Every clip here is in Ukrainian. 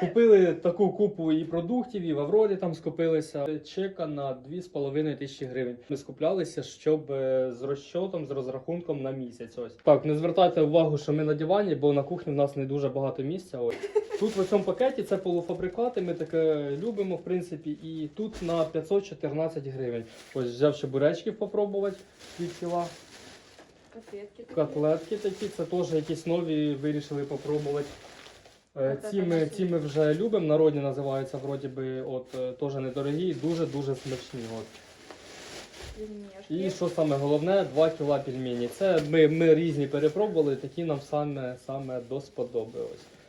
Купили таку купу і продуктів, і в Аврорі там скупилися. Чека на 2,5 тисячі гривень. Ми скуплялися, щоб е, з розчотом, з розрахунком на місяць. Ось так, не звертайте увагу, що ми на дивані, бо на кухні в нас не дуже багато місця. Ось тут в цьому пакеті це полуфабрикати. Ми таке любимо, в принципі, і тут на 514 гривень. Ось взяв чебуречків попробувати від кіла. Котлетки. такі. Котлетки такі, це теж якісь нові вирішили попробувати. Е, Ці ми, ці ми вже любимо, народні називаються, вроді би, от е, теж недорогі, і дуже-дуже смачні. От. І що саме головне, 2 кіла пельмені. Це ми, ми різні перепробували, такі нам саме, саме до сподоби.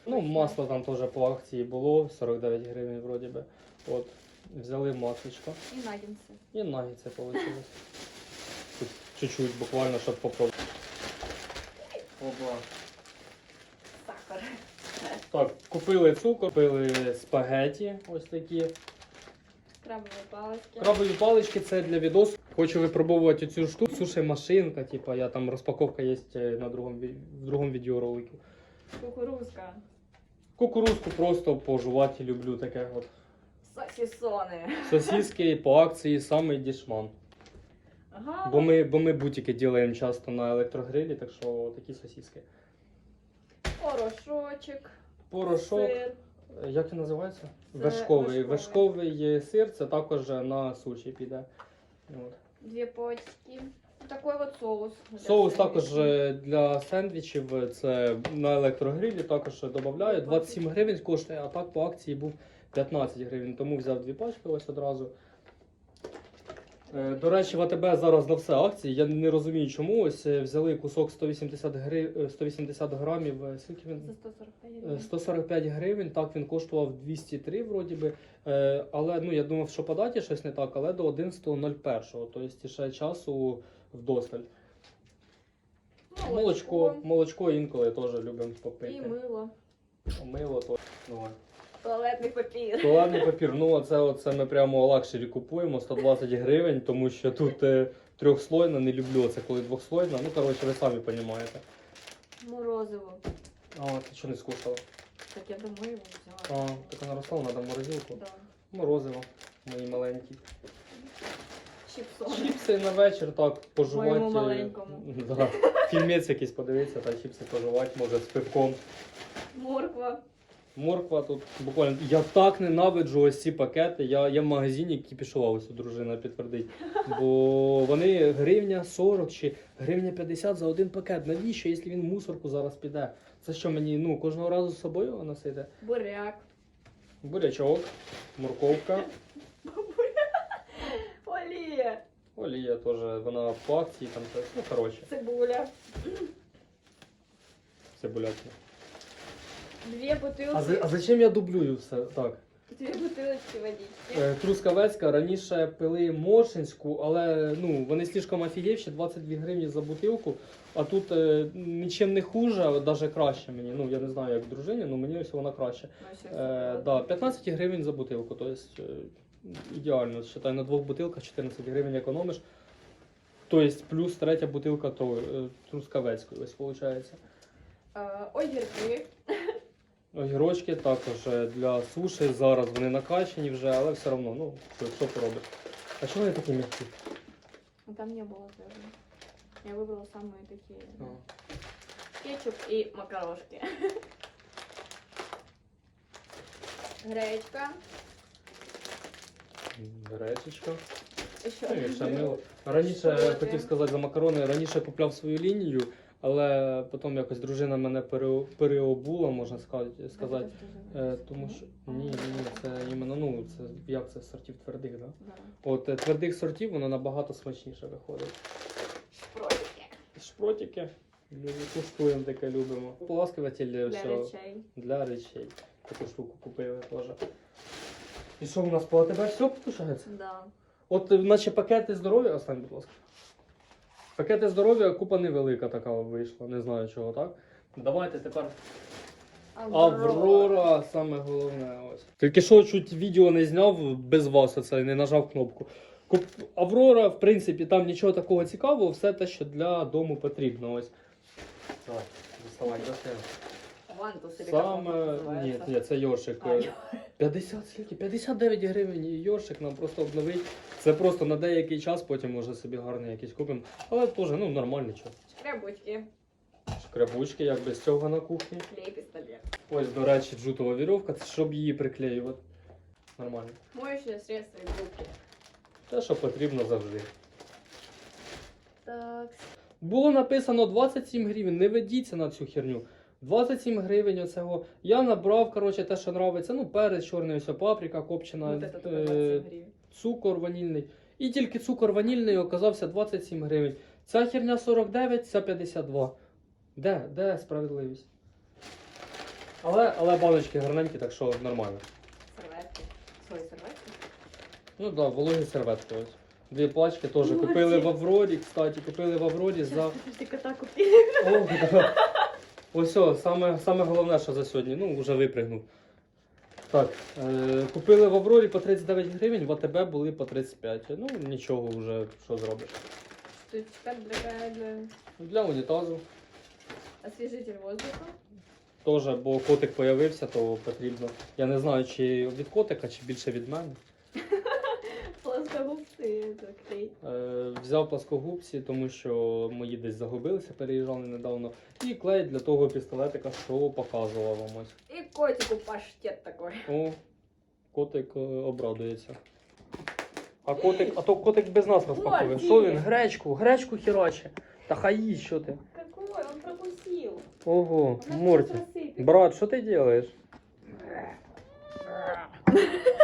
Ну, масло там теж по акції було, 49 гривень вроді би. От. Взяли масличко. І нагінси. І нагіце вийшло. Чуть-чуть буквально, щоб попробувати. Опа. Так, купили цукор, купили спагеті, ось такі. Крабові палички. Крабові палички це для відосу. Хочу випробовувати цю штуку. Суші машинка, типа я там розпаковка є на другому в другому відеоролику. Кукурузка. Кукурузку просто пожувати люблю таке. От. Сосісони. Сосиски по акції самий дішман. Ага. Бо ми, бо ми бутики робимо часто на електрогрилі, так що такі сосиски. Порошочок. Порошок. Сир. Е, Як він називається? Це Вершковий. вершковий. Вершковий сир це також на суші піде. От. Дві пачки. Такой от соус. для Соус також е, для сендвічів, це на електрогрилі також додаю. 27 гривень коштує, а так по акції був 15 гривень, тому взяв дві пачки ось одразу. Е, До речі, в АТБ зараз на все акції. Я не розумію, чому. Ось е, взяли кусок 180, гри... е, 180 грамів. е, Скільки він? За 145 Е, гривень. 145 гривень, так він коштував 203 вроді би. Але ну, я думав, що по даті щось не так, але до 11.01, тобто ще часу вдосталь. Молочко, молочко інколи теж любимо попити. І мило. Мило то. Ну, от. Туалетний папір. Туалетний папір, ну оце, оце ми прямо лакшері купуємо 120 гривень, тому що тут е, трьохслойна, не люблю це коли двохслойна. Ну, коротше, ви самі розумієте. Морозиво. А, ти що не скушала? Так я домой його взяла. А, так вона росла, треба в морозилку. Да. Морозиво, мої маленькі. Чіпсони. Чіпси на вечір так пожувати. Моєму маленькому. Да. Фільмець якийсь подивитися, та чіпси пожувати, може з пивком. Морква. Морква тут буквально. Я так ненавиджу ось ці пакети. Я, я в магазині кіпішував, ось дружина підтвердить. Бо вони гривня 40 чи гривня 50 за один пакет. Навіщо, якщо він в мусорку зараз піде? Це що мені ну, кожного разу з собою носити? Буряк. Бурячок, морковка. Олія. Олія теж, вона по акції там. Ну, коротше, Цибуля. Дві А, бутилки. за- а зачем я дублюю все? Так. Дві бутилочки водички. Е, Трускавецька раніше пили Моршинську, але ну, вони слишком офігівші, 22 гривні за бутилку. А тут е, нічим не хуже, а навіть краще мені. Ну я не знаю, як дружині, але мені ось вона краще. Ну, Е, да, 15 гривень за бутилку, тобто е, ідеально. Считай, на двох бутилках 14 гривень економиш. Тобто плюс третя бутилка то, е, трускавецької, ось виходить. Е, Огірки. Огірочки також е, для суші. Зараз вони накачані вже, але все одно, ну, що, що поробиш. А чому вони такі м'які? Ну, Там не было твердых. Я выбрала самые такие. А. Кетчуп и макарошки. Гречка. Гречечка. Еще Ну, і ще мило. Раніше Шпроти. хотів сказати за макарони, раніше купляв свою лінію, але потім якось дружина мене пере- переобула, можна сказати. Е, тому що ні, ні, це іменно, ну, це як це сортів твердих, да? От е, твердих сортів воно набагато смачніше виходить. Шпротики. Шпротики. Куштуємо таке любимо. Поласкиватель Для речей. для речей. Таку штуку купили теж. І що у нас по АТБ все потушається? Да. От е, наче пакети здоров'я, остань, будь ласка. Пакети здоров'я купа невелика така вийшла, не знаю чого, так? Давайте тепер Аврора, саме головне ось. Тільки що чуть відео не зняв без вас, оце не нажав кнопку. Куп... Аврора, в принципі, там нічого такого цікавого, все те, що для дому потрібно. Ось. Давай, доставай, доставай. Вантус или Саме ні, ні, це Йоршик. А, 50 скільки? 59 гривень і Йоршик нам просто обновить. Це просто на деякий час, потім може собі гарний якийсь купимо. Але теж ну нормально чого. Шкрябочки, Шкребучки, як без цього на кухні. клей, пистолет. Ось, до речі, джутова вірьовка, це щоб її приклеювати. Нормально. Моющее средство и губки. Те, що потрібно завжди. Так, Було написано 27 гривень, не ведіться на цю херню. 27 гривень оцього. Я набрав, коротше, те, що нравиться. Ну, перець чорний, ось паприка копчена, вот это е, цукор ванільний. І тільки цукор ванільний оказався 27 гривень. Ця херня 49, ця 52. Де? Де справедливість? Але, але баночки гарненькі, так що нормально. Серветки. Стой, серветки? Ну так, да, вологі серветки ось. Дві пачки теж купили в Аврорі, кстати, купили в Аврорі за. Сейчас, кота купили. О, да. Ось о, саме, саме головне, що за сьогодні. Ну, вже випригнув. Так, е, купили в Аврорі по 39 гривень, в АТБ були по 35. Ну, нічого вже, що зробиш. Штучка для, для Для унітазу освежитель воздуха. теж, бо котик появився, то потрібно. Я не знаю, чи від котика, чи більше від мене. Плоскогубцы, это клей. Е, взяв пласкогубці, тому що мої десь загубилися, переїжджали недавно. І клей для того пістолетика, що показував вам ось. И котику паштет такой. О, котик е, обрадується. А котик, а то котик без нас розпаковує. Морті! Що він? Гречку, гречку хераче. Та хай їсть, що ти? Какой? Он прокусил. Ого, Она Морті. сейчас рассыпется. Брат, що ти робиш?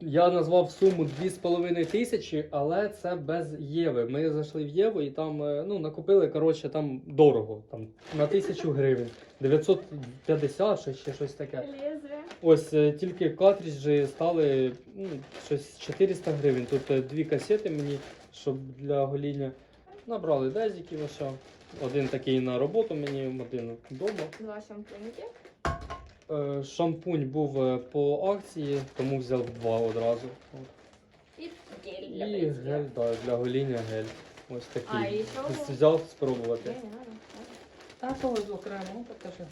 Я назвав суму 2,5 тисячі, але це без Єви. Ми зайшли в Єву і там е, ну, накупили, коротше, там дорого, там на тисячу гривень. 950 чи ще щось таке. Ось е, тільки картриджі стали ну, щось 400 гривень. Тут е, дві касети мені, щоб для гоління. Набрали дезиків ось. Один такий на роботу мені, один вдома. Два шампуньки. Е, Шампунь був е, по акції, тому взяв два одразу. И гель для І бритья. гель да, для гоління гель. Ось такий. А, і що? Взяв спробувати. Та того окремо, ну покажи.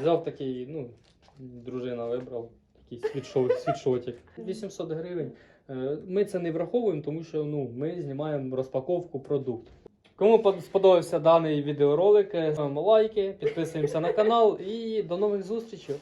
Взяв такий, ну, дружина вибрав, такий світшот, світшотик. 800 гривень. Е, Ми це не враховуємо, тому що ну, ми знімаємо розпаковку продукту. Кому сподобався даний відеоролик, ставимо лайки, підписуємося на канал і до нових зустрічей.